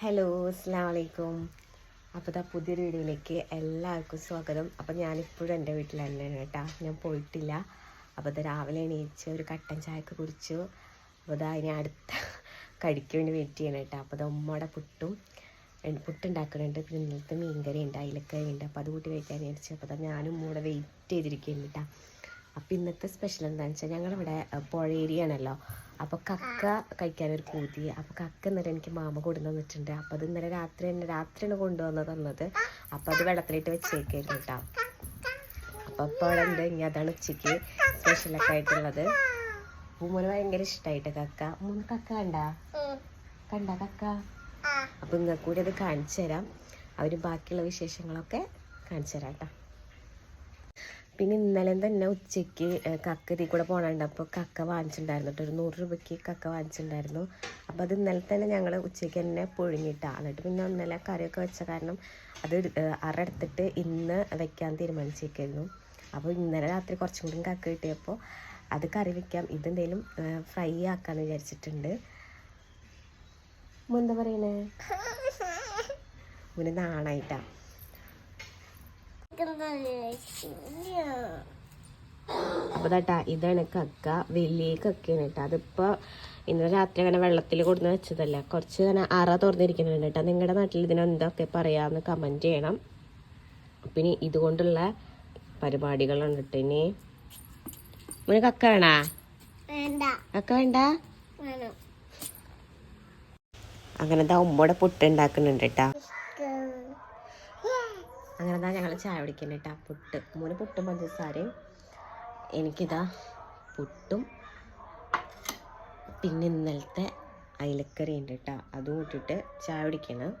Hello അസ്സാം വലൈക്കും അപ്പോൾ ഇതാ പുതിയൊരു വീഡിയോയിലേക്ക് എല്ലാവർക്കും സ്വാഗതം. അപ്പോൾ ഞാനിപ്പോഴും എന്റെ വീട്ടിൽ തന്നെയാണ് കേട്ടോ. ഞാൻ പോയിട്ടില്ല. അപ്പോൾ ഇത് രാവിലെ എണീച്ച് ഒരു കട്ടൻ ചായക്ക് കുടിച്ചു. അപ്പോൾ ഇതാ ഇനി അടുത്ത കടിക്ക് വേണ്ടി വെയിറ്റ് ചെയ്യണം കേട്ടോ. അപ്പോൾ ഇത് ഉമ്മയുടെ പുട്ടും പുട്ടുണ്ടാക്കുന്നുണ്ട് പിന്നെ ഇന്നലത്തെ മീൻകറി ഉണ്ട് അയിലക്കറി ഉണ്ട്. അപ്പോൾ അത് കൂട്ടി കഴിക്കാൻ വിചാരിച്ചു. അപ്പോൾ ഇതാ ഞാനും ഉമ്മൂടെ വെയിറ്റ് ചെയ്തിരിക്കുകയാണ് കേട്ടോ. അപ്പോൾ ഇന്നത്തെ സ്പെഷ്യൽ എന്താണെന്ന് വെച്ചാൽ ഞങ്ങളിവിടെ അഹ്, പുഴ ഏരിയ ആണല്ലോ അപ്പോൾ കക്ക കഴിക്കാനൊരു പൂതി. അപ്പോൾ കക്ക ഇന്നലെ എനിക്ക് മാമ കൊണ്ടുവന്ന് തന്നിട്ടുണ്ട്. അപ്പോൾ അത് ഇന്നലെ രാത്രി തന്നെ രാത്രിയാണ് കൊണ്ടുവന്ന് തന്നത്. അപ്പോൾ അത് വെള്ളത്തിലിട്ട് വെച്ചേക്കായിരുന്നു കേട്ടോ. അപ്പോൾ അവിടെ ഉണ്ട്. ഇനി അതാണ് ഉച്ചയ്ക്ക് സ്പെഷ്യലൊക്കെ ആയിട്ടുള്ളത്. ഉമ്മന് ഭയങ്കര ഇഷ്ടമായിട്ട് കക്ക? മൂന്ന് കക്ക കണ്ട? കണ്ട കക്ക? അപ്പം നിങ്ങൾക്ക് കൂടി അത് കാണിച്ചു തരാം. അവർ ബാക്കിയുള്ള വിശേഷങ്ങളൊക്കെ കാണിച്ചു തരാം കേട്ടോ. പിന്നെ ഇന്നലെ തന്നെ ഉച്ചയ്ക്ക് കക്ക ഇതിൽ കൂടെ പോകണുണ്ട് അപ്പോൾ കക്ക വാങ്ങിച്ചിട്ടുണ്ടായിരുന്നു കേട്ടോ. ഒരു നൂറ് രൂപയ്ക്ക് കക്ക വാങ്ങിച്ചിട്ടുണ്ടായിരുന്നു. അപ്പോൾ അത് ഇന്നലെ തന്നെ ഞങ്ങൾ ഉച്ചയ്ക്ക് തന്നെ പുഴുങ്ങിയിട്ടാണ് എന്നിട്ട് പിന്നെ ഇന്നലെ കറിയൊക്കെ വെച്ച കാരണം അത് അറെടുത്തിട്ട് ഇന്ന് വെക്കാൻ തീരുമാനിച്ചേക്കായിരുന്നു. അപ്പോൾ ഇന്നലെ രാത്രി കുറച്ചും കൂടി കക്ക കിട്ടിയപ്പോൾ അത് കറി വെക്കാം. ഇതെന്തേലും ഫ്രൈ ആക്കാമെന്ന് വിചാരിച്ചിട്ടുണ്ട്. എന്താ പറയണേ? മുന്നേ നാണായിട്ടാ. അപ്പോൾ കേട്ടാ ഇതാണ് കക്ക. വലിയ കക്കയാണ് കേട്ടോ. അതിപ്പോൾ ഇന്നലെ രാത്രി അങ്ങനെ വെള്ളത്തിൽ കൊടുന്ന് വെച്ചതല്ല. കുറച്ച് തന്നെ അറ തുറന്നിരിക്കുന്നുണ്ട് കേട്ടോ. നിങ്ങളുടെ നാട്ടിൽ ഇതിനെന്തൊക്കെ പറയാന്ന് കമന്റ് ചെയ്യണം. പിന്നെ ഇതുകൊണ്ടുള്ള പരിപാടികളുണ്ട് കേട്ടോ ഇനി. ഇവന് കക്ക വേണാ? കക്ക വേണ്ട? അങ്ങനെന്താ അങ്ങനെ ദാ ഉമ്മയുടെ പുട്ട് ഉണ്ടാക്കുന്നുണ്ട് കേട്ടാ. അങ്ങനെ ഞങ്ങൾ ചായ കുടിക്കുന്നത് കേട്ടോ പുട്ട്. മൂന്ന് പുട്ടും പഞ്ചസാരയും. എനിക്കിതാ പുട്ടും പിന്നെ ഇന്നലത്തെ അയിലക്കറി ഉണ്ട് കേട്ടോ അതും ഇട്ടിട്ട് ചായ കുടിക്കണം.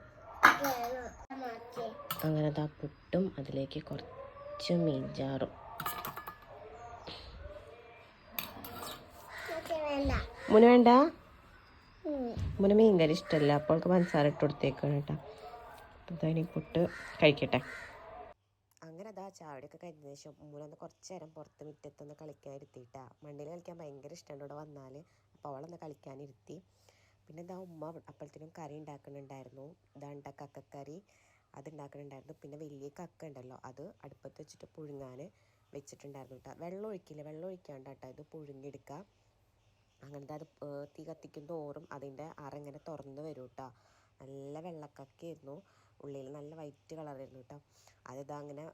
അങ്ങനെ ദാ പുട്ടും അതിലേക്ക് കുറച്ച് മീൻചാറും. മുന വേണ്ട? മുന മീൻകറി ഇഷ്ടമല്ല അപ്പോൾ പഞ്ചസാര ഇട്ട് കൊടുത്തേക്കാണ് കേട്ടോ ഇതാ പുട്ട് കഴിക്കട്ടെ. അതാ ചാവടിയൊക്കെ കഴിഞ്ഞ ശേഷം മൂലൊന്ന് കുറച്ച് നേരം പുറത്ത് മുറ്റത്തൊന്ന് കളിക്കാൻ ഇരുത്തിയിട്ടാ. മണ്ണിൽ കളിക്കാൻ ഭയങ്കര ഇഷ്ടമാണ് ഇവിടെ വന്നാൽ അപ്പോൾ അവളൊന്ന് കളിക്കാനിരുത്തി പിന്നെ ഇതാ ഉമ്മ അപ്പോഴത്തേനും കറി ഉണ്ടാക്കുന്നുണ്ടായിരുന്നു ഇതാണ്ട കക്കക്കറി അത് ഉണ്ടാക്കുന്നുണ്ടായിരുന്നു പിന്നെ വലിയ കക്ക ഉണ്ടല്ലോ അത് അടുപ്പത്ത് വെച്ചിട്ട് പുഴുങ്ങാൻ വെച്ചിട്ടുണ്ടായിരുന്നു കേട്ടോ വെള്ളം ഒഴിക്കില്ല? വെള്ളം ഒഴിക്കാണ്ട് കേട്ടോ ഇത് പുഴുങ്ങിയെടുക്കുക അങ്ങനത്തെ അത് തീ കത്തിക്കും തോറും അതിന്റെ അറ ഇങ്ങനെ തുറന്ന് വരും കേട്ടോ നല്ല വെള്ളക്കക്കയായിരുന്നു ഉള്ളിൽ നല്ല വൈറ്റ് കളറായിരുന്നു കേട്ടോ അതിതാ അങ്ങനെ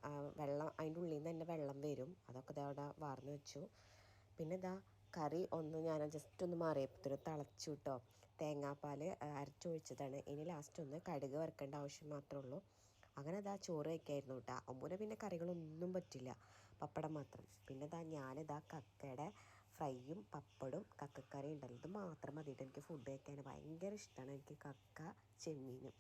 വെള്ളം അതിന്റെ ഉള്ളിൽ നിന്ന് തന്നെ വെള്ളം വരും. അതൊക്കെ അവിടെ വാർന്ന് വെച്ചു. പിന്നെ ഇതാ കറി ഒന്ന് ഞാൻ ജസ്റ്റ് ഒന്ന് മാറിയപ്പോഴത്തേനും തിളച്ചു കേട്ടോ തേങ്ങാപ്പാൽ അരച്ചൊഴിച്ചതാണ്. ഇനി ലാസ്റ്റ് ഒന്ന് കടുക് വറുക്കേണ്ട ആവശ്യം മാത്രമേ ഉള്ളൂ. അങ്ങനെ ഇതാ ചോറ് വയ്ക്കായിരുന്നു കേട്ടോ അമ്മൂനെ പിന്നെ കറികളൊന്നും പറ്റില്ല. പപ്പടം മാത്രം. പിന്നെ ഇതാ ഞാനിതാ കക്കയുടെ ഫ്രൈയും പപ്പടും കക്കക്കറി ഉണ്ടല്ലോ. ഇത് മാത്രം മതിയിട്ട് എനിക്ക് ഫുഡ് കഴിക്കാൻ ഭയങ്കര ഇഷ്ടമാണ് എനിക്ക് കക്ക ചെമ്മീനും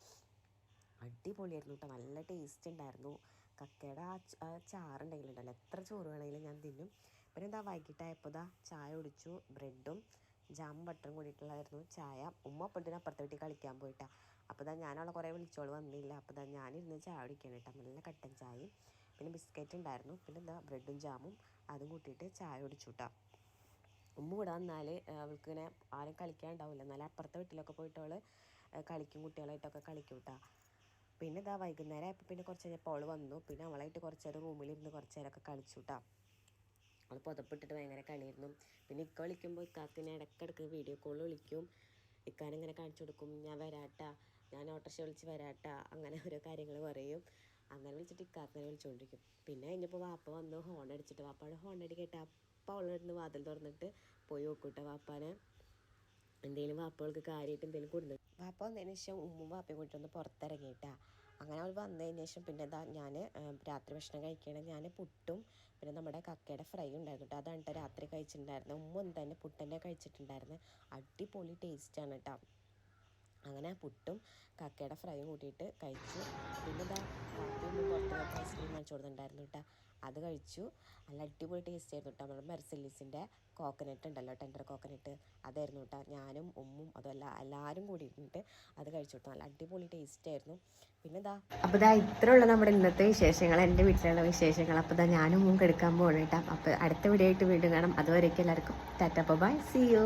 അടിപൊളിയായിരുന്നു കേട്ടോ നല്ല ടേസ്റ്റ് ഉണ്ടായിരുന്നു കക്കയുടെ ആ ചാറുണ്ടെങ്കിലുണ്ടല്ലോ. എത്ര ചോറ് വേണമെങ്കിലും ഞാൻ തിന്നും. പിന്നെ എന്താ വൈകിട്ടായപ്പോൾ ഇതാ ചായ കുടിച്ചു. ബ്രെഡും ജാം ബട്ടറും കൂടിയിട്ടുള്ളതായിരുന്നു ചായ. ഉമ്മ പൊട്ടിന് അപ്പുറത്തെ വീട്ടിൽ കളിക്കാൻ പോയിട്ടാ. അപ്പോൾ ഇതാ ഞാനവളെ കുറേ വിളിച്ചോൾ വന്നില്ല. അപ്പോൾ ഇതാ ഞാനിരുന്ന് ചായ കുടിക്കണം കേട്ടോ നല്ല കട്ടൻ ചായയും പിന്നെ ബിസ്ക്കറ്റ് ഉണ്ടായിരുന്നു പിന്നെ എന്താ ബ്രെഡും ജാമും അതും കൂട്ടിയിട്ട് ചായ കുടിച്ചു കേട്ടോ ഉമ്മ ഇവിടെ വന്നാൽ അവൾക്ക് ഇങ്ങനെ ആരും കളിക്കാൻ ഉണ്ടാവില്ല എന്നാലും അപ്പുറത്തെ വീട്ടിലൊക്കെ പോയിട്ട് അവൾ കളിക്കും കുട്ടികളായിട്ടൊക്കെ കളിക്കും കേട്ടോ പിന്നെ ഇതാ വൈകുന്നേരം ആയപ്പോൾ പിന്നെ കുറച്ച് കഴിഞ്ഞപ്പോൾ അവൾ വന്നു. പിന്നെ അവളായിട്ട് കുറച്ച് നേരം റൂമിലിരുന്ന് കുറച്ച് നേരമൊക്കെ കളിച്ചു കേട്ടോ അവൾ പുതപ്പിട്ടിട്ട് ഭയങ്കര കളിയായിരുന്നു. പിന്നെ ഇക്ക വിളിക്കുമ്പോൾ ഇക്കാക്കിനെ ഇടയ്ക്കിടയ്ക്ക് വീഡിയോ കോൾ വിളിക്കും. ഇക്കാനിങ്ങനെ കാണിച്ചു കൊടുക്കും ഞാൻ വരാട്ടാ ഞാൻ ഓട്ടോറിക്ഷ വിളിച്ച് വരാട്ടാ അങ്ങനെ ഓരോ കാര്യങ്ങൾ പറയും. അങ്ങനെ വിളിച്ചിട്ട് ഇക്കാക്കിനെ വിളിച്ചുകൊണ്ടിരിക്കും പിന്നെ കഴിഞ്ഞപ്പോൾ വാപ്പ വന്നു ഹോൺ അടിച്ചിട്ട് വാപ്പയുടെ ഹോൺ അടി കേട്ട അപ്പം അവളിരുന്ന് വാതിൽ തുറന്നിട്ട് പോയി നോക്കൂട്ടെ വാപ്പാനെ. എന്തെങ്കിലും വാപ്പകൾക്ക് കാര്യമായിട്ട് എന്തെങ്കിലും കൊടുത്തു വാപ്പ വന്നതിന് ശേഷം ഉമ്മും വാപ്പയും കൂട്ടി ഒന്ന് പുറത്തിറങ്ങിയിട്ടാ. അങ്ങനെ അവൾ വന്നതിന് ശേഷം പിന്നെ എന്താ ഞാൻ രാത്രി ഭക്ഷണം കഴിക്കണം ഞാൻ പുട്ടും പിന്നെ നമ്മുടെ കക്കയുടെ ഫ്രൈ ഉണ്ടായിരുന്നു കേട്ടോ. അതാണ് രാത്രി കഴിച്ചിട്ടുണ്ടായിരുന്നത്. ഉമ്മ തന്നെ പുട്ടന്നെ കഴിച്ചിട്ടുണ്ടായിരുന്നു അടിപൊളി ടേസ്റ്റാണ് കേട്ടോ അങ്ങനെ പുട്ടും കക്കയുടെ ഫ്രൈയും കൂട്ടിയിട്ട് കഴിച്ചു. പിന്നെ ഇതാ കാപ്പിയൊന്നും പുറത്ത് പോയിട്ട് ഐസ്ക്രീം കഴിച്ചു കൊടുത്തിട്ടുണ്ടായിരുന്നു കേട്ടോ അത് കഴിച്ചു. നല്ല അടിപൊളി ടേസ്റ്റ് ആയിരുന്നു കേട്ടോ നമ്മുടെ മെർസലീസിന്റെ കോക്കനട്ട് ഉണ്ടല്ലോ ടെൻഡർ കോക്കനട്ട് അതായിരുന്നു കേട്ടോ ഞാനും ഉമ്മും അതുമല്ല എല്ലാവരും കൂടി ഇരുന്നിട്ട് അത് കഴിച്ചു കേട്ടോ നല്ല അടിപൊളി ടേസ്റ്റ് ആയിരുന്നു. പിന്നെ ഇതാ അപ്പോൾ ഇതാ ഇത്രയുള്ള നമ്മുടെ ഇന്നത്തെ വിശേഷങ്ങൾ എന്റെ വീട്ടിലുള്ള വിശേഷങ്ങൾ. അപ്പോൾ ഇതാ ഞാനും ഉമ്മും കെടുക്കാൻ പോകണം കേട്ടോ അപ്പോൾ അടുത്ത വീഡിയോ ആയിട്ട് വീണ്ടും കാണാം. അതുവരേക്കും എല്ലാവർക്കും. Tata bye see you.